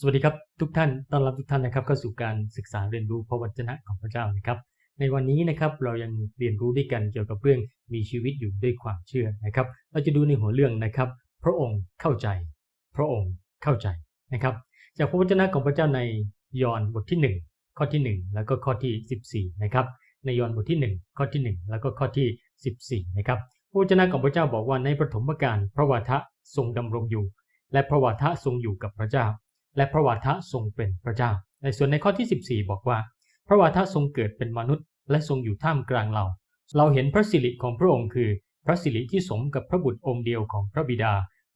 สวัสดีครับทุกท่าน ต้อนรับทุกท่านนะครับเข้าสู่การศึกษาเรียนรู้พระวจนะของพระเจ้านะครับ ในวันนี้นะครับเรายังเรียนรู้ด้วยกันเกี่ยวกับเรื่องมีชีวิตอยู่ด้วยความเชื่อนะครับ เราจะดูในหัวเรื่องนะครับ พระองค์เข้าใจ พระองค์เข้าใจนะครับ จากพระวจนะของพระเจ้าในยอห์นบทที่ 1 ข้อที่ 1 แล้วก็ข้อที่ 14นะครับ ในยอห์นบทที่ 1 ข้อที่ 1 แล้วก็ข้อที่ 14นะครับ พระวจนะของพระเจ้าบอกว่าในปฐมกาลพระวาทะทรงดำรงอยู่ และพระวาทะทรงอยู่กับพระเจ้า และพระวาทะทรงเป็นพระเจ้า ในส่วนในข้อที่ 14 บอกว่า พระวาทะทรงเกิดเป็นมนุษย์ และทรงอยู่ท่ามกลางเรา เราเห็นพระสิริของพระองค์คือ พระสิริที่สมกับพระบุตรองค์เดียวของพระบิดา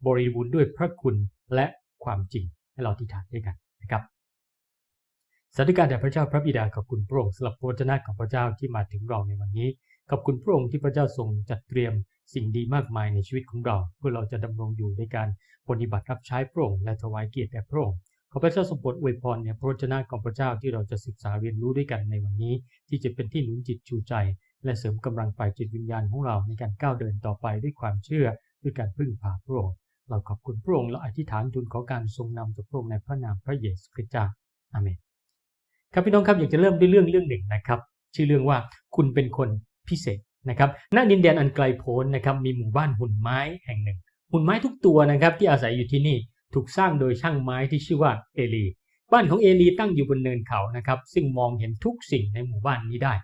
บริบูรณ์ด้วยพระคุณและความจริงให้เราที่ฐานด้วยกันนะครับสาธุการแด่พระเจ้าพระบิดาขอบคุณพระองค์สำหรับพระวจนะของพระเจ้าที่มาถึงเราในวันนี้ขอบคุณพระองค์ที่พระเจ้าทรงจัดเตรียมสิ่งดีมากมายในชีวิตของเรา เพื่อเราจะดำรงอยู่ในการปฏิบัติรับใช้พระองค์และถวายเกียรติแด่พระองค์ ขอพระเจ้าทรงโปรดอวยพรเนี่ยพระวจนะของพระเจ้าที่เราจะศึกษาเรียนรู้ด้วยกันในวันนี้ ที่จะเป็นที่หนุนจิตชูใจ และเสริมกำลังฝ่ายจิตวิญญาณของเราในการก้าวเดินต่อไปด้วยความเชื่อด้วยการพึ่งพาพระองค์เราขอบคุณพระองค์และอธิษฐานทูลขอการทรงนำจากพระองค์ในพระนามพระเยซูคริสต์เจ้าอาเมนครับพี่น้องครับอยากจะเริ่มด้วยเรื่องเรื่องหนึ่งนะครับ ชื่อเรื่องว่าคุณเป็นคนพิเศษนะครับณดินแดนอันไกลโพ้นนะครับมีหมู่บ้านหุ่นไม้แห่งหนึ่ง หุ่นไม้ทุกตัวนะครับที่อาศัยอยู่ที่นี่ ถูกสร้างโดยช่างไม้ที่ชื่อว่าเอลี บ้านของเอลีตั้งอยู่บนเนินเขานะครับ ซึ่งมองเห็นทุกสิ่งในหมู่บ้านนี้ได้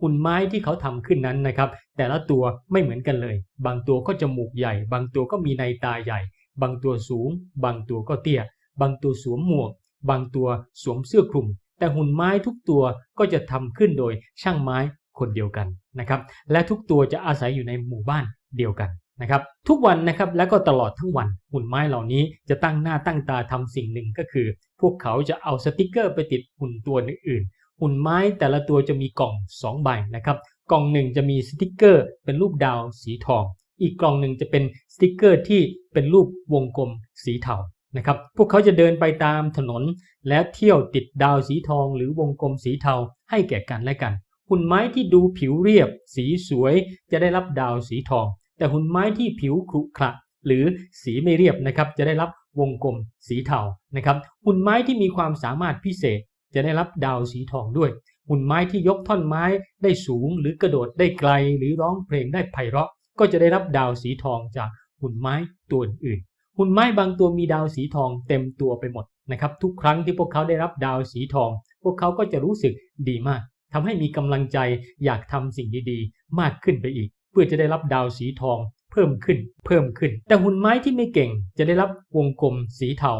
หุ่นไม้ที่เขาทำขึ้นนั้นนะครับ แต่ละตัวไม่เหมือนกันเลย บางตัวก็จมูกใหญ่ บางตัวก็มีในตาใหญ่ บางตัวสูง บางตัวก็เตี้ย บางตัวสวมหมวก บางตัวสวมเสื้อคลุม แต่หุ่นไม้ทุกตัวก็จะทำขึ้นโดยช่างไม้คนเดียวกันนะครับ และทุกตัวจะอาศัยอยู่ในหมู่บ้านเดียวกัน นะครับทุกวันนะครับและก็ตลอดทั้งวันหุ่นไม้เหล่านี้จะตั้งหน้าตั้งตาทำสิ่งหนึ่งก็คือ พวกเขาจะเอาสติกเกอร์ไปติดหุ่นตัวอื่นๆหุ่นไม้แต่ละตัวจะมีกล่อง 2 ใบนะครับกล่องหนึ่งจะมีสติกเกอร์ เป็นรูปดาวสีทอง อีกกล่องหนึ่งจะเป็นสติกเกอร์ที่เป็นรูปวงกลมสีเทานะครับพวกเขาจะเดินไปตามถนน และเที่ยวติดดาวสีทองหรือวงกลมสีเทาให้แก่กันและกันหุ่นไม้ที่ดูผิวเรียบ สีสวยจะได้รับดาวสีทอง แต่หุ่นไม้ที่ผิวขรุขระหรือสีไม่เรียบนะครับจะได้รับวงกลมสีเทานะครับหุ่นไม้ที่มีความสามารถพิเศษ จะได้รับดาวสีทองด้วย หุ่นไม้ที่ยกท่อนไม้ได้สูง หรือกระโดดได้ไกล หรือร้องเพลงได้ไพเราะ ก็จะได้รับดาวสีทองจากหุ่นไม้ตัวอื่นหุ่นไม้บางตัวมีดาวสีทองเต็มตัวไปหมดนะครับทุกครั้งที่พวกเขาได้รับดาวสีทอง พวกเขาก็จะรู้สึกดีมากทำให้มีกำลังใจอยากทำสิ่งดีๆ มากขึ้นไปอีก เพื่อจะได้รับดาวสีทองเพิ่มขึ้นเพิ่มขึ้น แต่หุ่นไม้ที่ไม่เก่งจะได้รับวงกลมสีเทา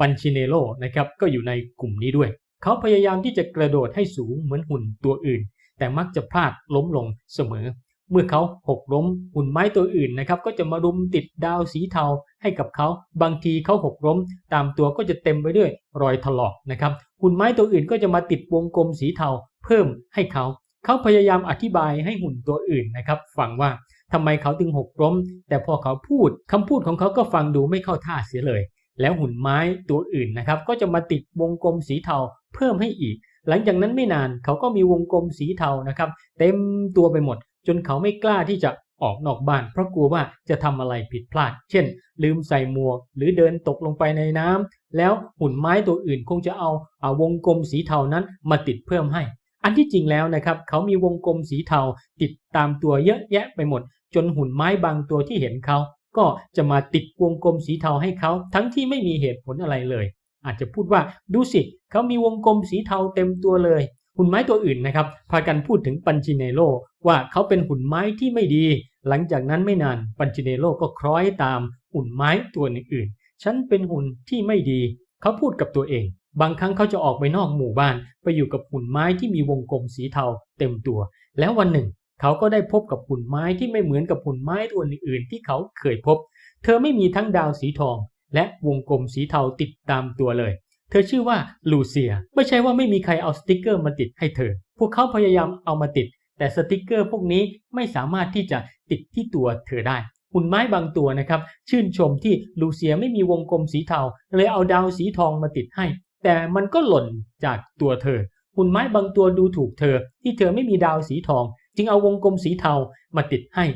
ปันชิเนโลนะครับก็อยู่ในกลุ่มนี้ด้วย เขาพยายามที่จะกระโดดให้สูงเหมือนหุ่นตัวอื่น แต่มักจะพลาดล้มลงเสมอ เมื่อเขาหกล้มหุ่นไม้ตัวอื่นนะครับก็จะมารุมติดดาวสีเทาให้กับเขา บางทีเขาหกล้ม ตามตัวก็จะเต็มไปด้วยรอยถลอกนะครับหุ่นไม้ตัวอื่นก็จะมาติดวงกลมสีเทาเพิ่มให้เขา เขาพยายามอธิบายให้หุ่นตัวอื่นนะครับฟังว่าทำไมเขาถึงหกล้ม แต่พอเขาพูดคำพูดของเขาก็ฟังดูไม่เข้าท่าเสียเลย แล้วหุ่นไม้ตัวอื่นนะครับ ก็จะมาติดวงกลมสีเทาเพิ่มให้อีก หลังจากนั้นไม่นานเขาก็มีวงกลมสีเทานะครับ เต็มตัวไปหมด จนเขาไม่กล้าที่จะออกนอกบ้าน เพราะกลัวว่าจะทำอะไรผิดพลาด เช่น ลืมใส่หมวก หรือเดินตกลงไปในน้ำแล้วหุ่นไม้ตัวอื่นคงจะเอาเอาวงกลมสีเทานั้นมาติดเพิ่มให้ อันที่จริงแล้วนะครับเขามีวงกลมสีเทาติดตามตัวเยอะแยะไปหมด จนหุ่นไม้บางตัวที่เห็นเขาก็จะมาติดวงกลมสีเทาให้เขาทั้งที่ไม่มีเหตุผลอะไรเลย อาจจะพูดว่าดูสิเขามีวงกลมสีเทาเต็มตัวเลย หุ่นไม้ตัวอื่นนะครับพากันพูดถึงปัญชิเนโลว่าเขาเป็นหุ่นไม้ที่ไม่ดี หลังจากนั้นไม่นานปัญชิเนโลก็คล้อยตามหุ่นไม้ตัวอื่นๆฉันเป็นหุ่นที่ไม่ดี เขาพูดกับตัวเอง บางครั้งเขาจะออกไปนอกหมู่บ้านไปอยู่กับหุ่นไม้ที่มีวงกลมสีเทาเต็มตัว แล้ววันหนึ่ง เขาก็ได้พบกับหุ่นไม้ที่ไม่เหมือนกับหุ่นไม้ตัวอื่นๆที่เขาเคยพบ เธอไม่มีทั้งดาวสีทอง และวงกลมสีเทาติดตามตัวเลย เธอชื่อว่าลูเซีย ไม่ใช่ว่าไม่มีใครเอาสติกเกอร์มาติดให้เธอ พวกเขาพยายามเอามาติด แต่สติกเกอร์พวกนี้ไม่สามารถที่จะติดที่ตัวเธอได้หุ่นไม้บางตัวนะครับ ชื่นชมที่ลูเซียไม่มีวงกลมสีเทาเลยเอาดาวสีทองมาติดให้ แต่มันก็หล่นจากตัวเธอ หุ่นไม้บางตัวดูถูกเธอ ที่เธอไม่มีดาวสีทอง จึงเอาวงกลมสีเทามาติดให้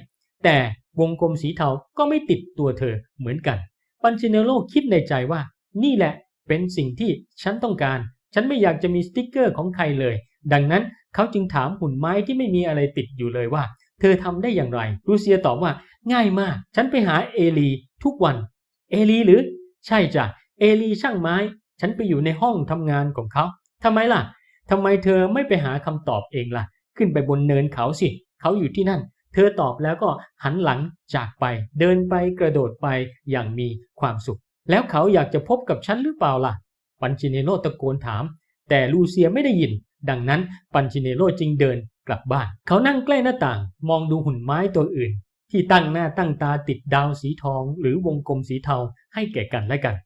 แต่วงกลมสีเทาก็ไม่ติดตัวเธอเหมือนกัน ปันชิเนโลคิดในใจว่า นี่แหละเป็นสิ่งที่ฉันต้องการ ฉันไม่อยากจะมีสติกเกอร์ของใครเลย ดังนั้นเขาจึงถามหุ่นไม้ที่ไม่มีอะไรติดอยู่เลยว่า เธอทำได้อย่างไร รูเซียตอบว่า ง่ายมาก ฉันไปหาเอลีทุกวัน เอลีหรือ ใช่จ้ะ เอลีช่างไม้ ฉันไปอยู่ในห้องทำงานของเขาทำไมล่ะทำไมเธอไม่ไปหาคำตอบเองล่ะ ขึ้นไปบนเนินเขาสิ เขาอยู่ที่นั่น เธอตอบแล้วก็หันหลังจากไป เดินไปกระโดดไปอย่างมีความสุข แล้วเขาอยากจะพบกับฉันหรือเปล่าล่ะ ปันชิเนโรตะโกนถาม แต่ลูเซียไม่ได้ยิน ดังนั้นปันชิเนโรจึงเดินกลับบ้าน เขานั่งใกล้หน้าต่าง มองดูหุ่นไม้ตัวอื่น ที่ตั้งหน้าตั้งตาติดดาวสีทอง หรือวงกลมสีเทาให้แก่กันและกัน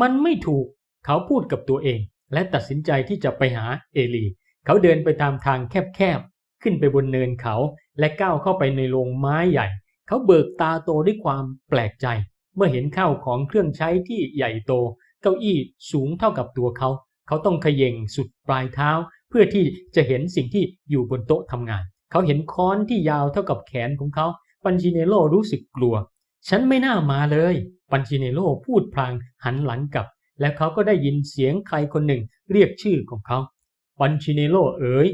มันไม่ถูก เขาพูดกับตัวเอง และตัดสินใจที่จะไปหาเอลี เขาเดินไปตามทางแคบๆ ขึ้นไปบนเนินเขา และก้าวเข้าไปในโรงไม้ใหญ่ เขาเบิกตาโตด้วยความแปลกใจ เมื่อเห็นข้าวของเครื่องใช้ที่ใหญ่โต เก้าอี้สูงเท่ากับตัวเขา เขาต้องขย่งสุดปลายเท้า เพื่อที่จะเห็นสิ่งที่อยู่บนโต๊ะทำงาน เขาเห็นค้อนที่ยาวเท่ากับแขนของเขา ปันชิเนโรรู้สึกกลัว ฉันไม่น่ามาเลย ปันชิเนโรพูดพลางหันหลังกลับ แล้วเขาก็ได้ยินเสียงใครคนหนึ่งเรียกชื่อของเขาปันชิเนโรเอ๋ย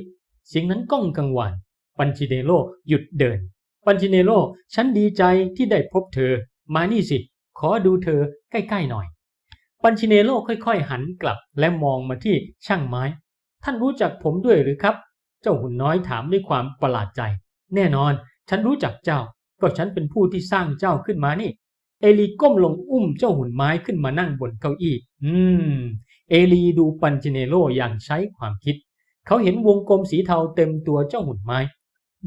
เสียงนั้นก้องกังวานปันชิเนโรหยุดเดิน ปันชิเนโรฉันดีใจที่ได้พบเธอ มานี่สิ ขอดูเธอใกล้ๆหน่อย ปันชิเนโรค่อยๆหันกลับและมองมาที่ช่างไม้ ท่านรู้จักผมด้วยหรือครับ เจ้าหุ่นน้อยถามด้วยความประหลาดใจ แน่นอน ฉันรู้จักเจ้า ก็ฉันเป็นผู้ที่สร้างเจ้าขึ้นมานี่ เอลีก้มลงอุ้มเจ้าหุ่นไม้ขึ้นมานั่งบนเก้าอี้ อืม เอลีดูปันจิเนโรอย่างใช้ความคิด เขาเห็นวงกลมสีเทาเต็มตัวเจ้าหุ่นไม้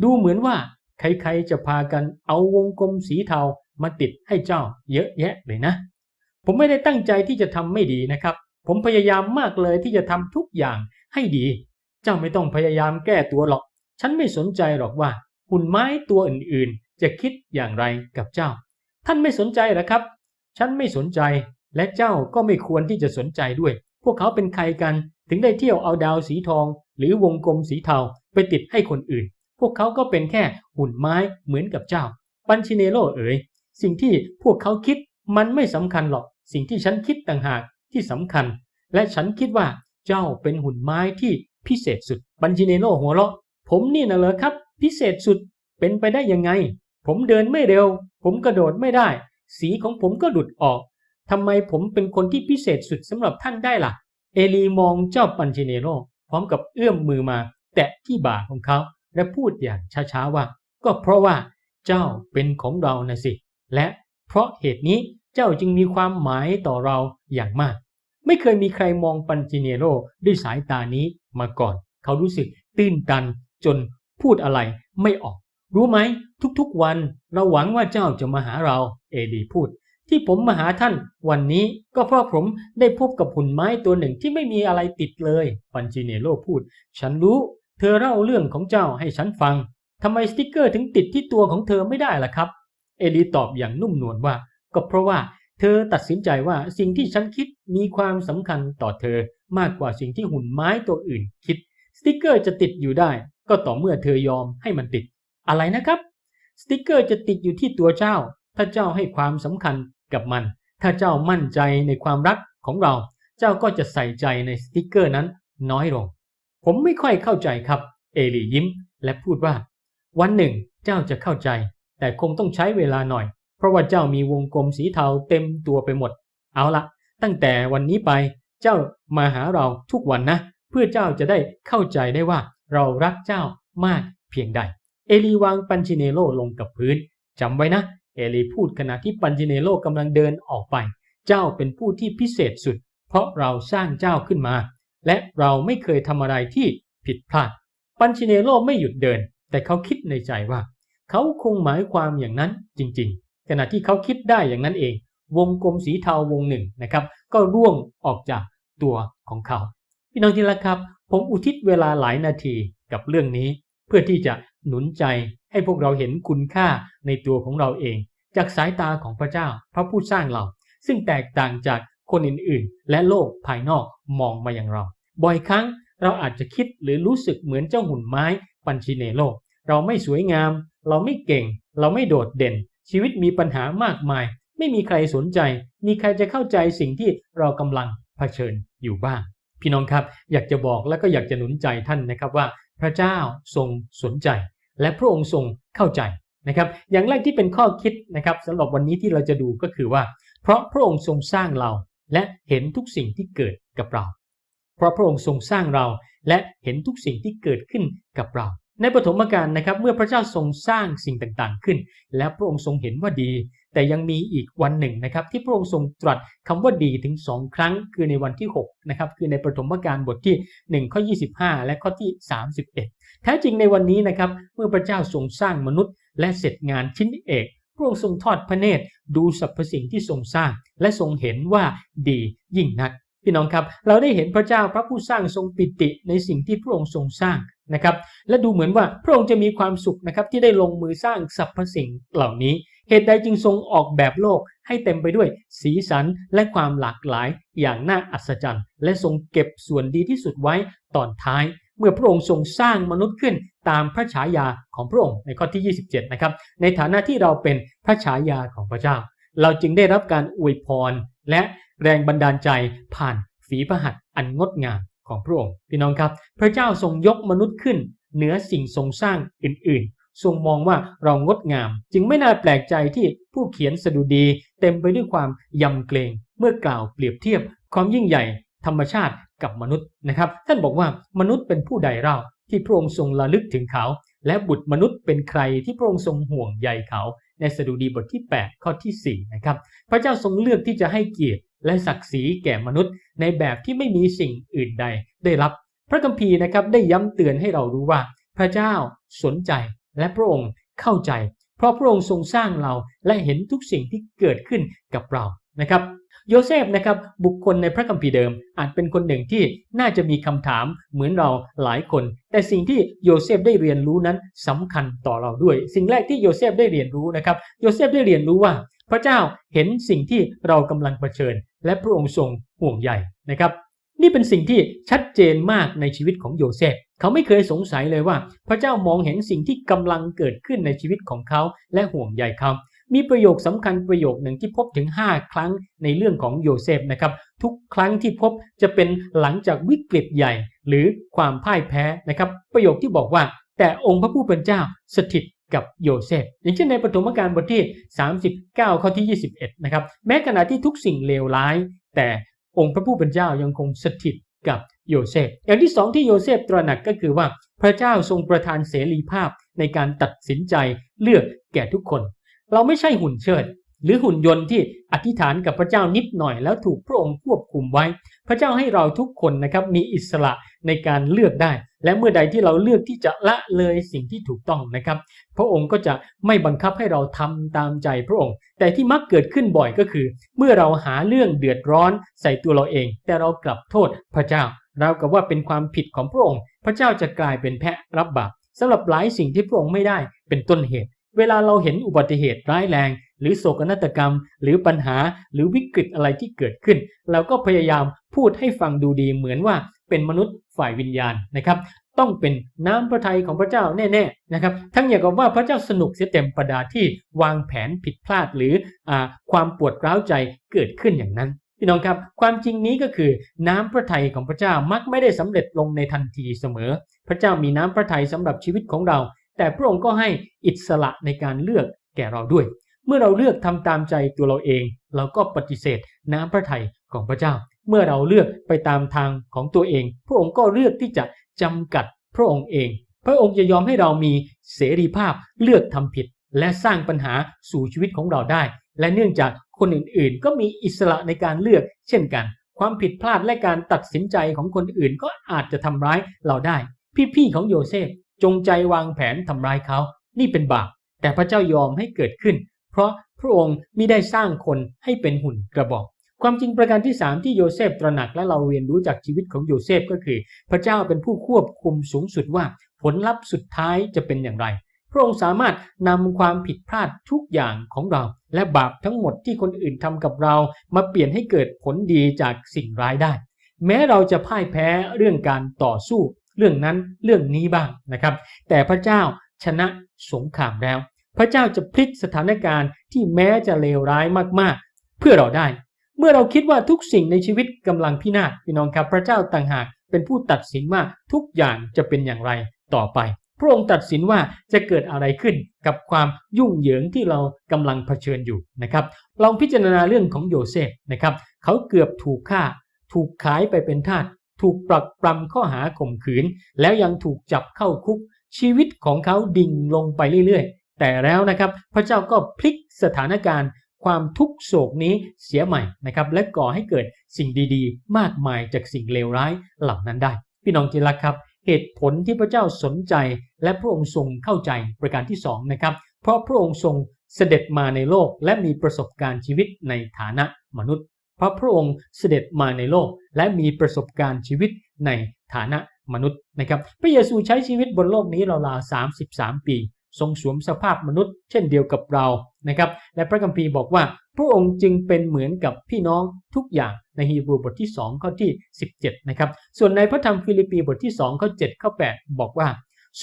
ดูเหมือนว่าใครๆจะพากันเอาวงกลมสีเทามาติดให้เจ้าเยอะแยะเลยนะ ผมไม่ได้ตั้งใจที่จะทำไม่ดีนะครับ ผมพยายามมากเลยที่จะทำทุกอย่างให้ดี เจ้าไม่ต้องพยายามแก้ตัวหรอก ฉันไม่สนใจหรอกว่าหุ่นไม้ตัวอื่นๆ จะคิดอย่างไรกับเจ้า ท่านไม่สนใจหรอครับ ฉันไม่สนใจและเจ้าก็ไม่ควรที่จะสนใจด้วย พวกเขาเป็นใครกันถึงได้เที่ยวเอาดาวสีทอง หรือวงกลมสีเทาไปติดให้คนอื่น พวกเขาก็เป็นแค่หุ่นไม้เหมือนกับเจ้า ปันชิเนโรเอ๋ยสิ่งที่พวกเขาคิดมันไม่สำคัญหรอก สิ่งที่ฉันคิดต่างหากที่สำคัญ และฉันคิดว่าเจ้าเป็นหุ่นไม้ที่พิเศษสุด ปันชิเนโรหัวเราะ ผมนี่นะเหรอครับ พิเศษสุดเป็นไปได้ยังไง ผมเดินไม่เร็ว ผมกระโดดไม่ได้ สีของผมก็หลุดออกทำไมผมเป็นคนที่พิเศษสุดสำหรับท่านได้ล่ะ เอลีมองเจ้าปันชิเนโรพร้อมกับเอื้อมมือมา แตะที่บ่าของเขา และพูดอย่างช้าๆว่า ก็เพราะว่าเจ้าเป็นของเรานะสิ และเพราะเหตุนี้เจ้าจึงมีความหมายต่อเราอย่างมาก ไม่เคยมีใครมองปันจิเนโรด้วยสายตานี้มาก่อน เขารู้สึกตื้นตันจนพูดอะไรไม่ออก รู้ไหม ทุกๆวันเราหวังว่าเจ้าจะมาหาเรา เอลีพูด ที่ผมมาหาท่าน วันนี้ก็เพราะผมได้พบกับหุ่นไม้ตัวหนึ่งที่ไม่มีอะไรติดเลยปันจิเนโรพูด ฉันรู้ เธอเล่าเรื่องของเจ้าให้ฉันฟังทำไมสติกเกอร์ถึงติดที่ตัวของเธอไม่ได้ล่ะครับ เอลีตอบอย่างนุ่มนวลว่า ก็เพราะว่าเธอตัดสินใจว่าสิ่งที่ฉันคิดมีความสำคัญต่อเธอมากกว่าสิ่งที่หุ่นไม้ตัวอื่นคิด สติกเกอร์จะติดอยู่ได้ ก็ต่อเมื่อเธอยอมให้มันติด อะไรนะครับ สติกเกอร์จะติดอยู่ที่ตัวเจ้า ถ้าเจ้าให้ความสำคัญกับมัน ถ้าเจ้ามั่นใจในความรักของเรา เจ้าก็จะใส่ใจในสติกเกอร์นั้นน้อยลง ผมไม่ค่อยเข้าใจครับ เอลียิ้ม และพูดว่า วันหนึ่งเจ้าจะเข้าใจ แต่คงต้องใช้เวลาหน่อย เพราะว่าเจ้ามีวงกลมสีเทาเต็มตัวไปหมด เอาละตั้งแต่วันนี้ไป เจ้ามาหาเราทุกวันนะ เพื่อเจ้าจะได้เข้าใจได้ว่าเรารักเจ้ามากเพียงใด เอลีวางปันชิเนโรลงกับพื้นจำไว้นะ เอลีพูดขณะที่ปันชิเนโรกำลังเดินออกไป เจ้าเป็นผู้ที่พิเศษสุด เพราะเราสร้างเจ้าขึ้นมา และเราไม่เคยทำอะไรที่ผิดพลาด ปันชิเนโรไม่หยุดเดิน แต่เขาคิดในใจว่า เขาคงหมายความอย่างนั้นจริง ๆ ขณะที่เขาคิดได้อย่างนั้นเอง วงกลมสีเทาวงหนึ่งนะครับ ก็ร่วงออกจากตัวของเขา พี่น้องที่รักครับ ผมอุทิศเวลาหลายนาทีกับเรื่องนี้ เพื่อที่จะ หนุนใจให้พวกเราเห็นคุณค่าในตัวของเราเอง จากสายตาของพระเจ้าพระผู้สร้างเรา ซึ่งแตกต่างจากคนอื่นๆ และโลกภายนอกมองมาอย่างเรา บ่อยครั้งเราอาจจะคิดหรือรู้สึกเหมือนเจ้าหุ่นไม้ปันชิเนโลเราไม่สวยงาม เราไม่เก่ง เราไม่โดดเด่น ชีวิตมีปัญหามากมาย ไม่มีใครสนใจ มีใครจะเข้าใจสิ่งที่เรากำลังเผชิญอยู่บ้าง พี่น้องครับ อยากจะบอกและก็อยากจะหนุนใจท่านนะครับว่า พระเจ้าทรงสนใจ และพระองค์ทรงเข้าใจนะครับ อย่างแรกที่เป็นข้อคิดนะครับสำหรับวันนี้ที่เราจะดูก็คือว่า เพราะพระองค์ทรงสร้างเราและเห็นทุกสิ่งที่เกิดกับเรา เพราะพระองค์ทรงสร้างเราและเห็นทุกสิ่งที่เกิดขึ้นกับเรา ในปฐมกาลนะครับ เมื่อพระเจ้าทรงสร้างสิ่งต่างๆขึ้น และพระองค์ทรงเห็นว่าดี แต่ยังมีอีกวันหนึ่งนะครับที่พระองค์ทรงตรัสคำว่าดีถึง 2 ครั้ง คือในวันที่6นะครับคือในปฐมกาลบทที่ 1 ข้อ 25 และข้อที่ 31 แท้จริงในวันนี้นะครับเมื่อพระเจ้าทรงสร้างมนุษย์ และเสร็จงานชิ้นเอกพระองค์ทรงทอดพระเนตรดูสรรพสิ่งที่ทรงสร้าง และทรงเห็นว่าดียิ่งนักพี่น้องครับ เราได้เห็นพระเจ้าพระผู้สร้างทรงปิติในสิ่งที่พระองค์ทรงสร้างนะครับ และดูเหมือนว่าพระองค์จะมีความสุขนะครับที่ได้ลงมือสร้างสรรพสิ่งเหล่านี้ เหตุใดจึงทรงออกแบบโลกให้เต็มไปด้วยสีสันและความหลากหลายอย่างน่าอัศจรรย์ และทรงเก็บส่วนดีที่สุดไว้ตอนท้าย เมื่อพระองค์ทรงสร้างมนุษย์ขึ้นตามพระฉายาของพระองค์ในข้อที่ 27 นะครับ ในฐานะที่เราเป็นพระฉายาของพระเจ้า เราจึงได้รับการอวยพรและแรงบันดาลใจผ่านฝีพระหัตถ์อันงดงามของพระองค์พี่น้องครับ พระเจ้าทรงยกมนุษย์ขึ้นเหนือสิ่งทรงสร้างอื่น ทรงมองว่าเรางดงาม จึงไม่น่าแปลกใจที่ผู้เขียนสดุดีเต็มไปด้วยความยำเกรง เมื่อกล่าวเปรียบเทียบ ความยิ่งใหญ่ ธรรมชาติกับมนุษย์นะครับ ท่านบอกว่ามนุษย์เป็นผู้ใดเล่าที่พระองค์ทรงระลึกถึงเขา และบุตรมนุษย์เป็นใครที่พระองค์ทรงห่วงใยเขา ในสดุดีบทที่ 8 ข้อที่4นะครับพระเจ้าทรงเลือกที่จะให้เกียรติและศักดิ์ศรีแก่มนุษย์ ในแบบที่ไม่มีสิ่งอื่นใดได้รับ พระคัมภีร์นะครับได้ย้ำเตือนให้เรารู้ว่า พระเจ้าสนใจ และพระองค์เข้าใจ เพราะพระองค์ทรงสร้างเราและเห็นทุกสิ่งที่เกิดขึ้นกับเรานะครับโยเซฟนะครับบุคคลในพระคัมภีร์เดิม อาจเป็นคนหนึ่งที่น่าจะมีคำถามเหมือนเราหลายคน แต่สิ่งที่โยเซฟได้เรียนรู้นั้นสำคัญต่อเราด้วย สิ่งแรกที่โยเซฟได้เรียนรู้นะครับโยเซฟได้เรียนรู้ว่า พระเจ้าเห็นสิ่งที่เรากำลังเผชิญ และพระองค์ทรงห่วงใยนะครับ นี่เป็นสิ่งที่ชัดเจนมากในชีวิตของโยเซฟ เขาไม่เคยสงสัยเลยว่า พระเจ้ามองเห็นสิ่งที่กำลังเกิดขึ้นในชีวิตของเขาและห่วงใยเขามีประโยคสำคัญประโยคหนึ่งที่พบถึง 5 ครั้งในเรื่องของโยเซฟนะครับ ทุกครั้งที่พบจะเป็นหลังจากวิกฤตใหญ่ หรือความพ่ายแพ้นะครับ ประโยคที่บอกว่า แต่องค์พระผู้เป็นเจ้าสถิตกับโยเซฟอย่างเช่นในปฐมกาลบทที่ 39 ข้อที่ 21 นะครับ แม้ขณะที่ทุกสิ่งเลวร้าย แต่องค์พระผู้เป็นเจ้ายังคงสถิตกับ โยเซฟ อย่างที่สองที่โยเซฟตระหนักก็คือว่าพระเจ้าทรงประทานเสรีภาพในการตัดสินใจเลือกแก่ทุกคน เราไม่ใช่หุ่นเชิด หรือหุ่นยนต์ที่อธิษฐานกับพระเจ้านิดหน่อยแล้วถูกพระองค์ควบคุมไว้ พระเจ้าให้เราทุกคนนะครับมีอิสระในการเลือกได้ และเมื่อใดที่เราเลือกที่จะละเลยสิ่งที่ถูกต้องนะครับ พระองค์ก็จะไม่บังคับให้เราทำตามใจพระองค์ แต่ที่มักเกิดขึ้นบ่อยก็คือ เมื่อเราหาเรื่องเดือดร้อนใส่ตัวเราเอง แต่เรากลับโทษพระเจ้า เรากับว่าเป็นความผิดของพระองค์ พระเจ้าจะกลายเป็นแพะรับบาปสำหรับหลายสิ่งที่พระองค์ไม่ได้เป็นต้นเหตุ เวลาเราเห็นอุบัติเหตุร้ายแรง หรือโศกนาฏกรรม หรือปัญหาหรือวิกฤตอะไรที่เกิดขึ้น เราก็พยายามพูดให้ฟังดูดีเหมือนว่าเป็นมนุษย์ฝ่ายวิญญาณนะครับ ต้องเป็นน้ำพระทัยของพระเจ้าแน่ๆนะครับ ทั้งอย่างกับว่าพระเจ้าสนุกเสียเต็มประดาที่วางแผนผิดพลาดหรืออความปวดร้าวใจเกิดขึ้นอย่างนั้น พี่น้องครับความจริงนี้ก็คือน้ำพระทัยของพระเจ้ามักไม่ได้สำเร็จลงในทันทีเสมอ พระเจ้ามีน้ำพระทัยสำหรับชีวิตของเรา แต่พระองค์ก็ให้อิสระในการเลือกแก่เราด้วย เมื่อเราเลือกทำตามใจตัวเราเอง เราก็ปฏิเสธน้ำพระทัยของพระเจ้า เมื่อเราเลือกไปตามทางของตัวเอง พระองค์ก็เลือกที่จะจำกัดพระองค์เอง พระองค์จะยอมให้เรามีเสรีภาพเลือกทำผิด และสร้างปัญหาสู่ชีวิตของเราได้ และเนื่องจากคนอื่นๆ ก็มีอิสระในการเลือก เช่นกัน ความผิดพลาดและการตัดสินใจของคนอื่นก็อาจจะทำร้ายเราได้ พี่ๆของโยเซฟจงใจวางแผนทำร้ายเขา นี่เป็นบาป แต่พระเจ้ายอมให้เกิดขึ้น เพราะพระองค์มิได้สร้างคนให้เป็นหุ่นกระบอก ความจริงประการที่ 3 ที่โยเซฟตระหนักและเราเรียนรู้จากชีวิตของโยเซฟก็คือ พระเจ้าเป็นผู้ควบคุมสูงสุดว่าผลลัพธ์สุดท้ายจะเป็นอย่างไร ระองค์สามารถนำความผิดพลาดทุกอย่างของเรา และบาปทั้งหมดที่คนอื่นทำกับเรา มาเปลี่ยนให้เกิดผลดีจากสิ่งร้ายได้ แม้เราจะพ่ายแพ้เรื่องการต่อสู้ เรื่องนั้นเรื่องนี้บ้างนะครับ แต่พระเจ้าชนะสงครามแล้ว พระเจ้าจะพลิกสถานการณ์ที่แม้จะเลวร้ายมากๆ เพื่อเราได้ เมื่อเราคิดว่าทุกสิ่งในชีวิตกำลังพินาศพี่น้องครับพระเจ้าต่างหากเป็นผู้ตัดสินว่าทุกอย่างจะเป็นอย่างไรต่อไป พระองค์ตัดสินว่าจะเกิดอะไรขึ้นกับความยุ่งเหยิงที่เรากำลังเผชิญอยู่นะครับลองพิจารณาเรื่องของโยเซฟนะครับ เขาเกือบถูกฆ่า ถูกขายไปเป็นทาสถูกปรักปรำข้อหาข่มขืน แล้วยังถูกจับเข้าคุก ชีวิตของเขาดิ่งลงไปเรื่อยๆ แต่แล้วนะครับ พระเจ้าก็พลิกสถานการณ์ ความทุกโศกนี้เสียใหม่นะครับ และก่อให้เกิดสิ่งดีๆ มากมายจากสิ่งเลวร้ายเหล่านั้นได้ พี่น้องที่รักครับ เหตุผลที่พระเจ้าสนใจ และพระองค์ทรงเข้าใจประการที่สองนะครับ เพราะพระองค์ทรงเสด็จมาในโลกและมีประสบการณ์ชีวิตในฐานะมนุษย์ เพราะพระองค์เสด็จมาในโลกและมีประสบการณ์ชีวิตในฐานะมนุษย์นะครับ พระเยซูใช้ชีวิตบนโลกนี้ราวๆ33 ปี ทรงสวมสภาพมนุษย์ เช่นเดียวกับเรานะครับ และพระคัมภีร์บอกว่า พระองค์จึงเป็นเหมือนกับพี่น้องทุกอย่าง ในฮีบรูบทที่ 2 ข้อที่ 17 นะครับ ส่วนในพระธรรมฟิลิปปีบทที่ 2 ข้อ 7 ข้อ 8 บอกว่า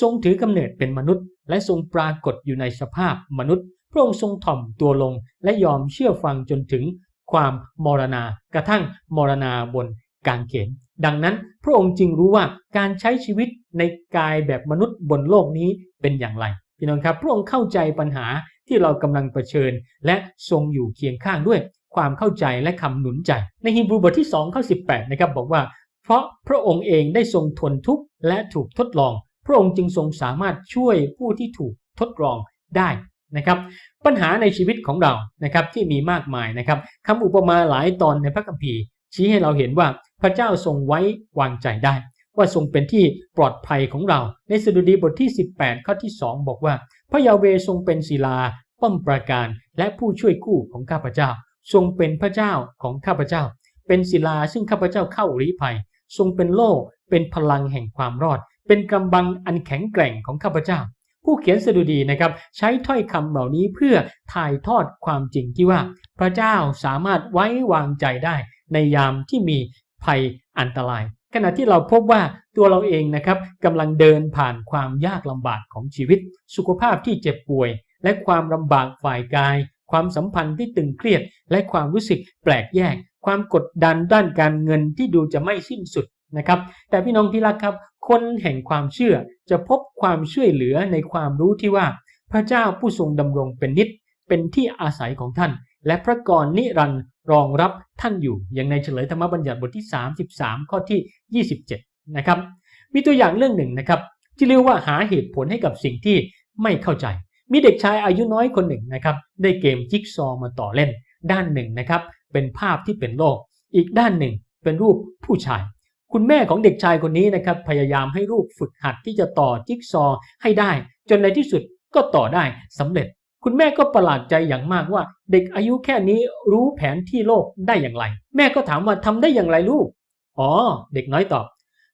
ทรงถือกำเนิดเป็นมนุษย์ และทรงปรากฏอยู่ในสภาพมนุษย์ พระองค์ทรงถ่อมตัวลง และยอมเชื่อฟังจนถึงความมรณากระทั่งมรณาบนกางเขนดังนั้นพระองค์จึงรู้ว่าการใช้ชีวิตในกายแบบมนุษย์บนโลกนี้เป็นอย่างไรพี่น้องครับ พระองค์เข้าใจปัญหาที่เรากำลังเผชิญ และทรงอยู่เคียงข้างด้วย ความเข้าใจและคำหนุนใจ ในฮีบรูบทที่2ข้อ18นะครับบอกว่า เพราะพระองค์เองได้ทรงทนทุกข์และถูกทดลอง พระองค์จึงทรงสามารถช่วยผู้ที่ถูกทดลองได้นะครับปัญหาในชีวิตของเรานะครับที่มีมากมายนะครับคำอุปมาหลายตอนในพระคัมภีร์ ชี้ให้เราเห็นว่าพระเจ้าทรงไว้วางใจได้ ว่าทรงเป็นที่ปลอดภัยของเรา ในสดุดีบทที่ 18 ข้อที่ 2 บอกว่า พระยาเวทรงเป็นศิลาป้อมปราการและผู้ช่วยคู่ของข้าพเจ้า ทรงเป็นพระเจ้าของข้าพเจ้า เป็นศิลาซึ่งข้าพเจ้าเข้าลี้ภัย ทรงเป็นโล่เป็นพลังแห่งความรอด เป็นกำบังอันแข็งแกร่งของข้าพเจ้า ผู้เขียนสดุดีนะครับใช้ถ้อยคำเหล่านี้เพื่อถ่ายทอดความจริงที่ว่า พระเจ้าสามารถไว้วางใจได้ ในยามที่มีภัยอันตราย ขณะที่เราพบว่าตัวเราเองนะครับกำลังเดินผ่านความยากลำบากของชีวิต สุขภาพที่เจ็บป่วย และความลำบากฝ่ายกาย ความสัมพันธ์ที่ตึงเครียด และความรู้สึกแปลกแยก ความกดดันด้านการเงินที่ดูจะไม่สิ้นสุดนะครับ แต่พี่น้องที่รักครับ คนแห่งความเชื่อจะพบความช่วยเหลือในความรู้ที่ว่า พระเจ้าผู้ทรงดำรงเป็นนิจเป็นที่อาศัยของท่าน และพระกรนิรันดร์รองรับท่านอยู่ อย่างในเฉลยธรรมบัญญัติบทที่ 33 ข้อที่ 27 นะครับ มีตัวอย่างเรื่องหนึ่งนะครับ ที่เรียกว่าหาเหตุผลให้กับสิ่งที่ไม่เข้าใจ มีเด็กชายอายุน้อยคนหนึ่งนะครับได้เกมจิ๊กซอว์มาต่อเล่น ด้านหนึ่งนะครับเป็นภาพที่เป็นโลก อีกด้านหนึ่งเป็นรูปผู้ชาย คุณแม่ของเด็กชายคนนี้นะครับพยายามให้ลูกฝึกหัดที่จะต่อจิ๊กซอว์ให้ได้ จนในที่สุดก็ต่อได้สำเร็จ คุณแม่ก็ประหลาดใจอย่างมากว่า เด็กอายุแค่นี้รู้แผนที่โลกได้อย่างไร แม่ก็ถามว่าทำได้อย่างไรลูกอ๋อ เด็กน้อยตอบ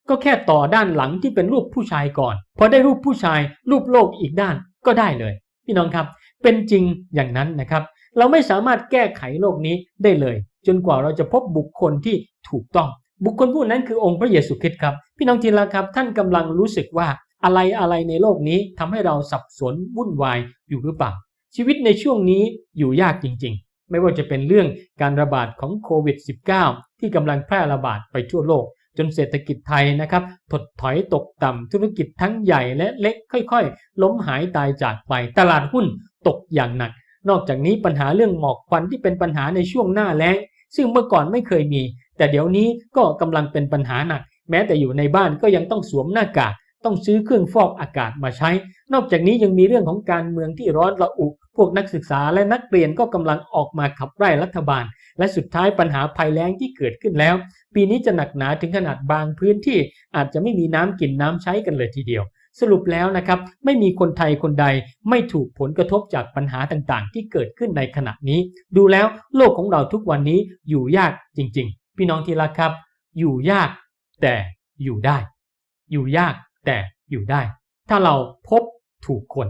ก็แค่ต่อด้านหลังที่เป็นรูปผู้ชายก่อน พอได้รูปผู้ชาย รูปโลกอีกด้าน ก็ได้เลย พี่น้องครับ เป็นจริงอย่างนั้นนะครับ เราไม่สามารถแก้ไขโลกนี้ได้เลย จนกว่าเราจะพบบุคคลที่ถูกต้อง บุคคลผู้นั้นคือองค์พระเยซูคริสต์ครับ พี่น้องทีละครับ ท่านกำลังรู้สึกว่าอะไรอะไรในโลกนี้ทำให้เราสับสนวุ่นวายอยู่หรือเปล่า ชีวิตในช่วงนี้อยู่ยากจริง ๆ ไม่ว่าจะเป็นเรื่องการระบาดของโควิด -19 ที่กำลังแพร่ระบาดไปทั่วโลก จนเศรษฐกิจไทยนะครับถดถอยตกต่ำธุรกิจทั้งใหญ่และเล็กค่อยๆ ล้มหายตายจากไป ตลาดหุ้นตกอย่างหนัก นอกจากนี้ปัญหาเรื่องหมอกควันที่เป็นปัญหาในช่วงหน้าแล้ง ซึ่งเมื่อก่อนไม่เคยมี แต่เดี๋ยวนี้ก็กำลังเป็นปัญหาหนัก แม้แต่อยู่ในบ้านก็ยังต้องสวมหน้ากากต้องซื้อเครื่องฟอกอากาศมาใช้ นอกจากนี้ยังมีเรื่องของการเมืองที่ร้อนระอุ พวกนักศึกษาและนักเรียนก็กำลังออกมาขับไล่รัฐบาล และสุดท้ายปัญหาภัยแล้งที่เกิดขึ้นแล้ว ปีนี้จะหนักหนาถึงขนาดบางพื้นที่อาจจะไม่มีน้ำกินน้ำใช้กันเลยทีเดียว สรุปแล้วนะครับไม่มีคนไทยคนใดไม่ถูกผลกระทบจากปัญหาต่างๆ ที่เกิดขึ้นในขณะนี้ ดูแล้วโลกของเราทุกวันนี้อยู่ยากจริง ๆ พี่น้องที่รักครับ อยู่ยาก แต่อยู่ได้ อยู่ยากแต่อยู่ได้ ถ้าเราพบถูกคน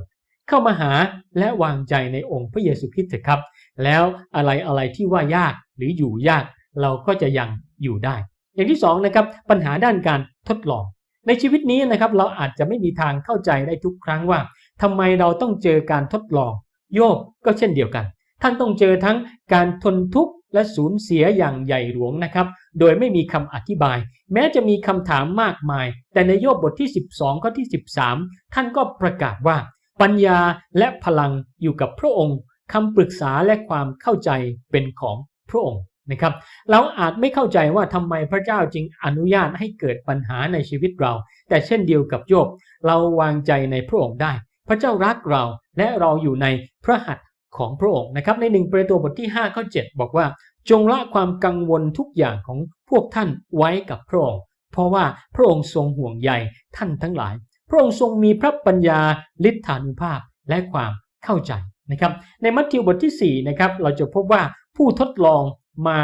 เข้ามาหาและวางใจในองค์พระเยซูคริสต์เถอะครับ แล้วอะไรอะไรที่ว่ายากหรืออยู่ยาก เราก็จะยังอยู่ได้ อย่างที่สองนะครับปัญหาด้านการทดลอง ในชีวิตนี้นะครับเราอาจจะไม่มีทางเข้าใจได้ทุกครั้งว่าทำไมเราต้องเจอการทดลอง โยบก็เช่นเดียวกัน ท่านต้องเจอทั้งการทนทุกข์และสูญเสียอย่างใหญ่หลวงนะครับ โดยไม่มีคำอธิบาย แม้จะมีคำถามมากมาย แต่ในโยบบทที่ 12 ข้อที่ 13 ท่านก็ประกาศว่า ปัญญาและพลังอยู่กับพระองค์คำปรึกษาและความเข้าใจเป็นของพระองค์นะครับ เราอาจไม่เข้าใจว่าทำไมพระเจ้าจึงอนุญาตให้เกิดปัญหาในชีวิตเรา แต่เช่นเดียวกับโยบ เราวางใจในพระองค์ได้ พระเจ้ารักเราและเราอยู่ในพระหัตถ์ของพระองค์นะครับ ในหนึ่งเปโตรบทที่5ข้อ7บอกว่า จงละความกังวลทุกอย่างของพวกท่านไว้กับพระองค์เพราะว่าพระองค์ทรงห่วงใยท่านทั้งหลาย พระองค์ทรงมีพระปัญญาฤทธานุภาพและความเข้าใจนะครับ ในมัทธิวบทที่4นะครับเราจะพบว่าผู้ทดลองมา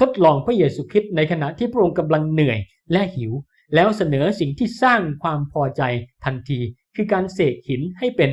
ทดลองพระเยซูคริสต์ในขณะที่พระองค์กำลังเหนื่อยและหิว แล้วเสนอสิ่งที่สร้างความพอใจทันที คือการเสกหินให้เป็น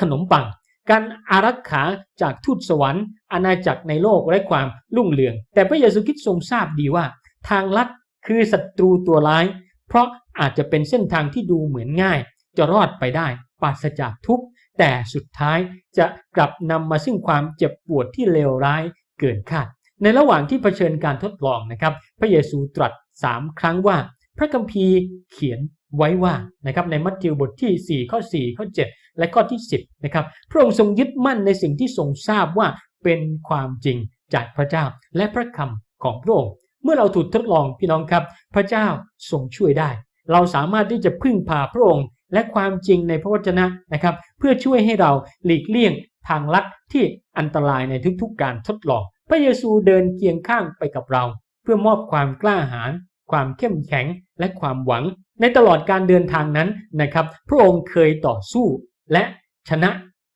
ขนมปัง การอารักขาจากทูตสวรรค์อาณาจักรในโลกและความรุ่งเรือง แต่พระเยซูคริสต์ทรงทราบดีว่า ทางลัดคือศัตรูตัวร้าย เพราะ อาจจะเป็นเส้นทางที่ดูเหมือนง่าย จะรอดไปได้ปราศจากทุกข์ แต่สุดท้ายจะกลับนำมาซึ่งความเจ็บปวดที่เลวร้ายเกินคาด ในระหว่างที่เผชิญการทดลองนะครับ พระเยซูตรัส3ครั้งว่า พระคัมภีร์เขียนไว้ว่านะครับในมัทธิวบทที่ 4 ข้อ 4 ข้อ 7 และข้อที่ 10นะครับพระองค์ทรงยึดมั่นในสิ่งที่ทรงทราบว่าเป็นความจริงจากพระเจ้าและพระคำของพระองค์เมื่อเราถูกทดลองพี่น้องครับ พระเจ้าทรงช่วยได้ เราสามารถที่จะพึ่งพาพระองค์ และความจริงในพระวจนะนะครับ เพื่อช่วยให้เราหลีกเลี่ยงทางลัดที่อันตรายในทุกๆการทดลอง พระเยซูเดินเคียงข้างไปกับเรา เพื่อมอบความกล้าหาญความเข้มแข็งและความหวัง ในตลอดการเดินทางนั้นนะครับ พระองค์เคยต่อสู้และชนะ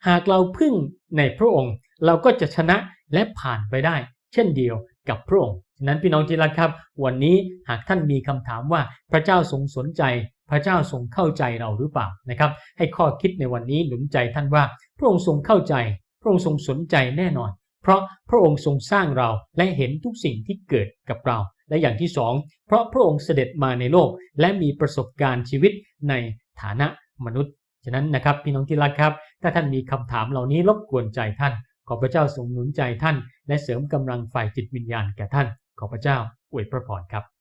หากเราพึ่งในพระองค์ เราก็จะชนะและผ่านไปได้ เช่นเดียวกับพระองค์ ฉะนั้นพี่น้องที่รักครับ วันนี้หากท่านมีคำถามว่าพระเจ้าทรงสนใจ พระเจ้าทรงเข้าใจเราหรือเปล่านะครับ ให้ข้อคิดในวันนี้หนุนใจท่านว่า พระองค์ทรงเข้าใจ พระองค์ทรงสนใจแน่นอน เพราะพระองค์ทรงสร้างเราและเห็นทุกสิ่งที่เกิดกับเรา และอย่างที่สองเพราะพระองค์เสด็จมาในโลก และมีประสบการณ์ชีวิตในฐานะมนุษย์ฉะนั้นนะครับพี่น้องที่รักครับ ถ้าท่านมีคำถามเหล่านี้รบกวนใจท่าน ขอพระเจ้าทรงหนุนใจท่าน และเสริมกำลังฝ่ายจิตวิญญาณแก่ท่าน ขอพระเจ้าอวยพระพรครับ